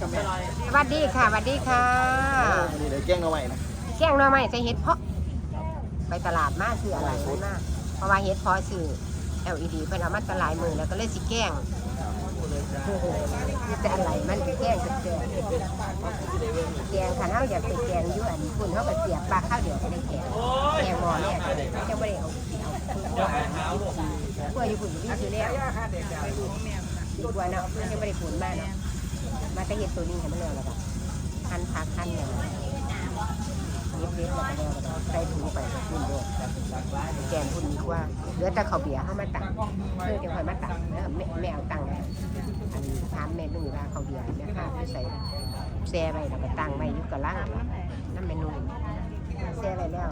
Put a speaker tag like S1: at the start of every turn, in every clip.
S1: กับแม่
S2: สวัสดีค่ะสวัสดีค่ะ
S1: นี่เดี๋ยวแกล้งเอาไว้นะ
S2: เสี่ยงหน่อไม้ใส่เห็ดเพาะ ไปตลาดมาซื้ออะไรมันมาเพราะว่าเห็ดเพาะซื้อ LED เพิ่นเอามาตลาดมือแล้วก็เลยสิแกล้งมีแต่อะไรมันสิแกล้งจะแกล้งแกงคันเฮาอยากไปแกงอยู่อันคุณเฮาก็เสียบปลาข้าวเดียวก็ได้แกงแกงหม้อเนี่ยจะบ่ได้เอาเอาเพื่ออยู่คุณอยู่ที่ซื้อแล้วดีกว่าเนาะมันยังบ่ได้ผลมากเนาะ มาแต่เห็ดตัวนี้ให้มันแล้วแล้วก็หั่นผักหั่นเนี่ยเย็บเย็บแล้วก็แล้วก็ใส่ถุงไปคุณโดดแกงคุณดีกว่าเหลือแต่ข้าวเบียร์เฮามาตักเพื่อจะคอยมาตักเด้อแม่แม่เอาตังค์ให้อันถามแม่นุ่งว่าข้าวเบียร์แม่ค้าไปใส่แซ่ไว้แล้วก็ตั้งไว้อยู่กับล่างนั่นแม่นุ่งแซ่ไว้แล้ว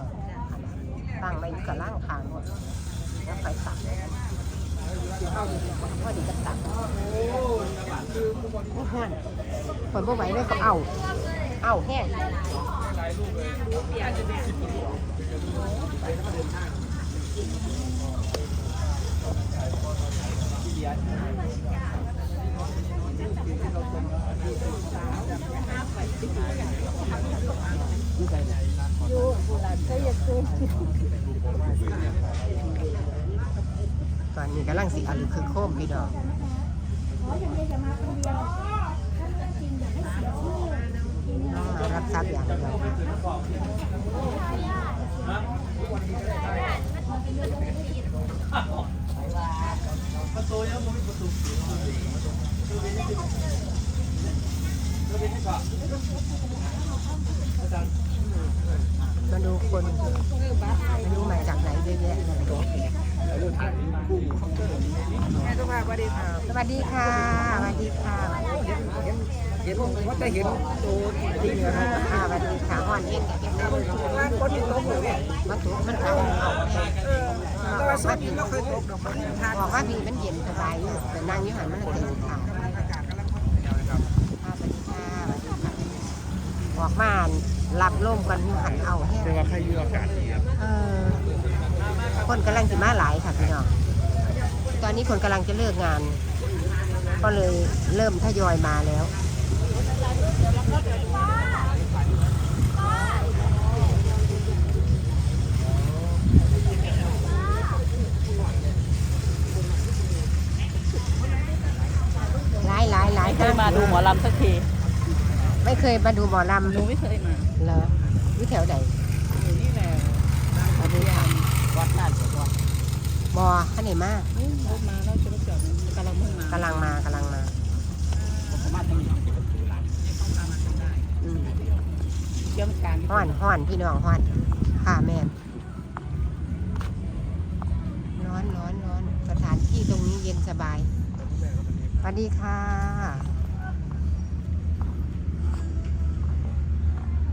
S2: ตั้งไว้อยู่กับล่างขางหมดแล้วค่อยตักพอดีก็ตัก โอ้โหคนบ่ไหวเลยก็เอา เอาแห้งตอนนี้กำลังสิอาลึกคือโค้มพี่ดอก มารับทราบอย่างเดียวมาดูคนไม่รู้มาจากไหนเยอะแยะเลย
S1: แม่ต้องพาสวัสดีครับ
S2: สวัสดีค่ะสวัสดีค่ะ
S1: เห็นเห็นเห็นว่าจะเห็นตัวจริงนะ
S2: ค่ะสวัสดีค่ะห่อนเย็นกับเย็นน้
S1: ร้านคนที่ตกอยู่เนี่ยำ
S2: มันถูกมันเอาเอาแห้ง
S1: เออแต่ว่าส่วนนี้เราเคยตกดอกมันทาน
S2: บอกว่าพี่มันเย็นสบายอยู่แต่นั่งอยู่หันมันเต็มค่ะ
S1: อากาศกำลังเดียวนะครับ
S2: ค่ะสวัสดีค่ะสวัสดีค่ะบอกมารับลมกันยู่หันเอาแห้ง
S1: แต่ว่าใครอยู่อากาศดีครับ
S2: คนกำลังจะมาหลายค่ะพี่น้อง ตอนนี้คนกำลังจะเลิกงาน ก็เลยเริ่มทยอยมาแล้วหลายหลายหลาย
S3: ไม่เคยมาดูหมอลำสักที
S2: ไม่เคยมาดูหมอลำ
S3: หนูไม่เคยมา
S2: เหรอวิแถวไหน
S3: อยู่นี่แหละ
S2: สวัสดีค่ะ
S3: วัดลาด บัว
S2: บอขันไหนมา
S3: นี่รถมาแล้วจะรถจอดกำลังมุ่งมากำ
S2: ลังมากำลังมา
S3: ผมสามารถทำอย่างนี้ต้องพามาทำได้
S2: อืม
S3: เชื่อมการ
S2: ห้อนห้อนพี่น้องห้อนค่ะแม่นร้อนร้อนร้อนสถานที่ตรงนี้เย็นสบายสวัสดีค่ะ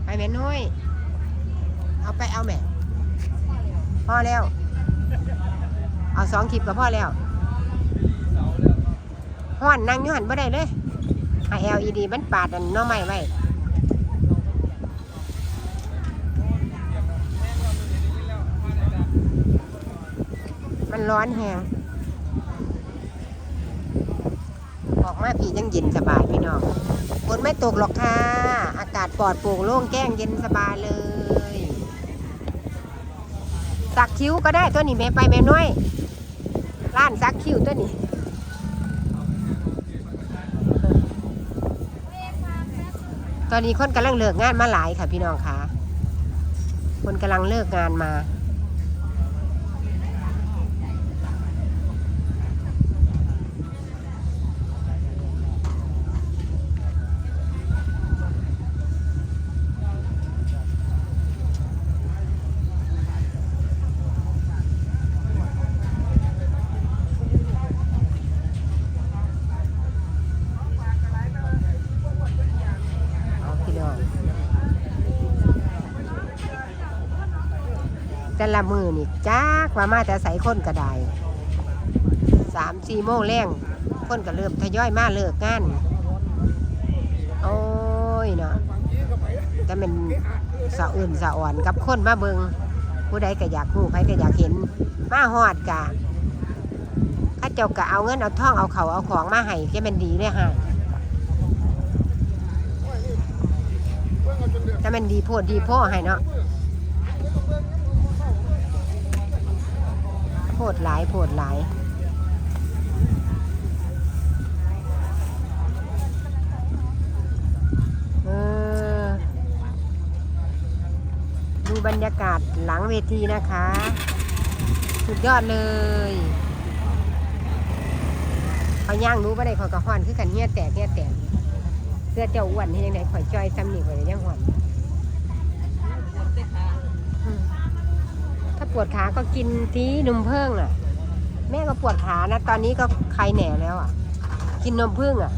S2: ไปแม่นุ้ยเอาไปเอาแม่พ่อแล้ว เอาสองคลิปกับพ่อแล้วห้อนนั่งยู่หันบ่ได้เลยให้ LED มันปาดอันน้อไม้ไว้มันร้อนแฮงออกมาพี่ยังเย็นสบายพี่น้องฝนไม่ตกหรอกค่ะ อากาศปลอดโปร่งโล่งแจ้งเย็นสบายเลย สักคิ้วก็ได้ตัวนี้แม่ไปแม่น้อย ร้านซักคิ้วตัวนี้ตอนนี้คนกำลังเลิกงานมาหลายค่ะพี่น้องค่ะ คนกำลังเลิกงานมา แต่ละมือนี่จ้ากว่ามาแต่ใส่คนกระไดสามสี่โมงแรงคนก็เริ่มทยอยมาเลิกงานโอ้ยเนาะแต่เป็นสะอื่นสะอ่อนกับคนมาเบิงผู้ใดก็อยากรู้ใครก็อยากเห็น มาหอดกะข้าเจ้าก็เอาเงินเอาท่องเอาเขาเอาของมาให้แกเป็นดีเลยฮะ มันดีโพดดีพ่อให้เนาะโพดหลายโพดหลายเออดูบรรยากาศหลังเวทีนะคะ สุดยอดเลยเขาย่างรู้ว่าได้ขอยกระห้อนคือกันเงี้ยแตกเงี้ยแตกเสื้อเจ้าอ้วนที่ยังไงข่อยจอยซ้ำหนี่ข่อยยังหอนอืมถ้า ปวดขาก็กินทีนมเพิ่งอะ แม่ก็ปวดขานะ ตอนนี้ก็ใครแหน่แล้วอะ กินนมเพิ่งอะ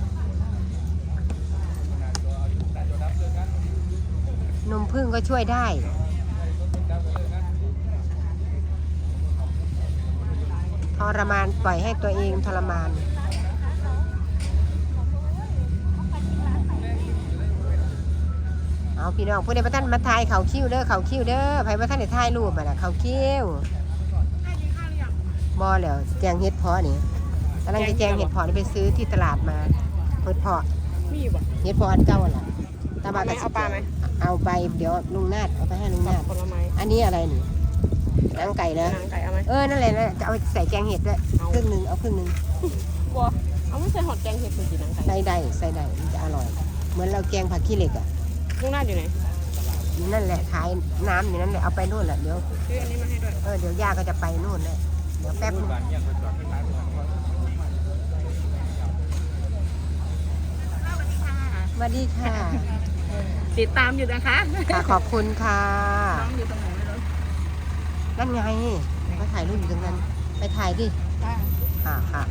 S2: นมพึ่งก็ช่วยได้ทรมานปล่อยให้ตัวเองทรมาน เอาพี่น้องผู้ใดประท่านมาถ่ายเขาคิ้วเด้อเขาคิ้วเด้อไผประท่านได้ถ่ายรูปมาละเขาคิ้วบอแล้วแจงเห็ดเพาะนี่กำลังจะแจงเห็ดเพาะนี่ไปซื้อที่ตลาดมาเห็ดเพาะ
S3: มีอยู่บ่
S2: เฮ็ดพออันเก่าอะล่ะตาบากระ
S3: เอาปลาไหม
S2: เอาไปเดี๋ยวลุงนาดเอาไปให้ลุงนาด
S3: ผลไม้
S2: อันนี้อะไรนี่หนังไก่นะ
S3: หนังไก่เอาไหม
S2: เออนั่นแหละนะจะเอาไปใส่แกงเห็ดด้วย
S3: เอา
S2: ครึ่งหนึ่งเอาครึ่งหนึ่ง
S3: บัวเอาไม่ใส่หอดแกงเห็ดเป็นสีหนังไก่
S2: ใส่ได้ใส่ได้มันจะอร่อย เหมือนเราแกงผักขี้เหล็กอะ
S3: ลูกหน้าอยู่ไหน
S2: อยู่นั่นแหละขายน้ำอยู่นั่นแหละเอาไปนู่นแหละเดี๋ยว
S3: ซื้ออันนี้มาให้ด้วย
S2: เออเดี๋ยวย่าก็จะไปนู่นแหละเดี๋ยวแป๊บนึงสวัสดีค่ะ
S3: ติดตามอยู่นะคะ
S2: ค่ะขอบคุณค่ะ
S3: น้องอยู่ตรงไหนไม่รู้
S2: นั่นไงไปถ่ายรูปอยู่ตรงนั้น ไปถ่ายดิค่ะค่ะ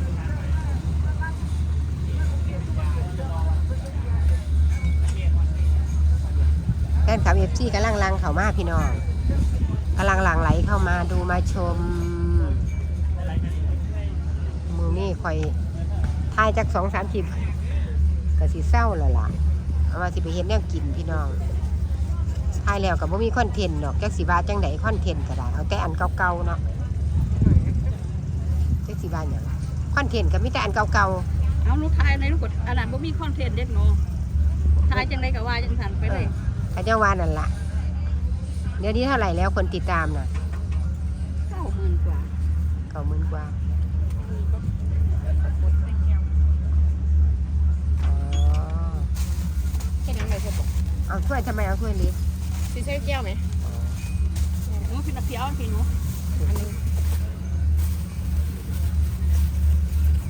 S2: เอฟซีกำลังลังเข้ามาพี่น้องกำลังหลั่งไหลเข้ามาดูมาชมมือนี่คอยทายจากสองสามทีก็สิเศร้าละล่ะเอามาสิไปเห็นแนวกินพี่น้องทายแล้วกับว่ามีคอนเทนต์ดอกจักสีบาจังไดคอนเทนต์ก็ได้เอาแต่อันเก่าๆเนาะจักสีบาอย่างคอนเทนต์ก็มีแต่อันเก่าๆ
S3: เอาลูกทายในลูกกดอันนั้นบ่มีคอนเทนต์เด็กโนทายจังไดก็ว่าจังทันไปเลย
S2: เขาเจ้าว่านั่นละเดี๋ยวนี้เท่าไหร่แล้วคนติดตามน่ะ
S3: เก้าหมื่นกว่า
S2: เก้าหมื่นกว่าอ๋อ
S3: แค่นั้นเลยใช่ปะ
S2: เอาถ้วยทำไมเอาถ้วยเล็ก
S3: พี่ใช้แก้วไหมหนูพี่นักเที่ยวพี่หนูอันนี้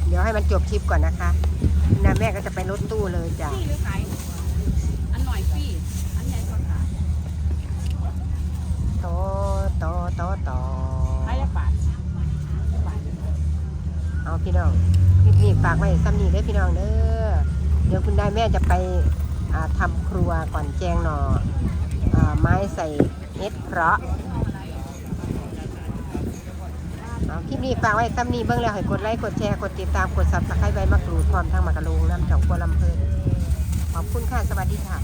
S2: เดี๋ยวให้มันจบคลิปก่อนนะคะนะแม่ก็จะไปรถตู้เลยจ้ะ
S3: พี่หรือขายอันหน่อยพี่อันใหญ่กว่าขาย
S2: โตโตโตโต
S3: ขายละบาท
S2: เอาพี่น้องคลิปนี้ฝากไว้ซ้ำนี้เด้อพี่น้องเด้อเดี๋ยวคุณนายแม่จะไปอ่าทำครัวก่อนแจงหนออ่าไม้ใส่เห็ดเพราะเอาคลิปนี้ฝากไว้ซ้ำนี้เบิ่งแล้วให้กดไลค์กดแชร์กดติดตามกดซับสไครต์ใบมะกรูดพร้อมทั้งมะกะลูงน้ำจ่องกัวลำเพลินขอบคุณค่ะ สวัสดีค่ะ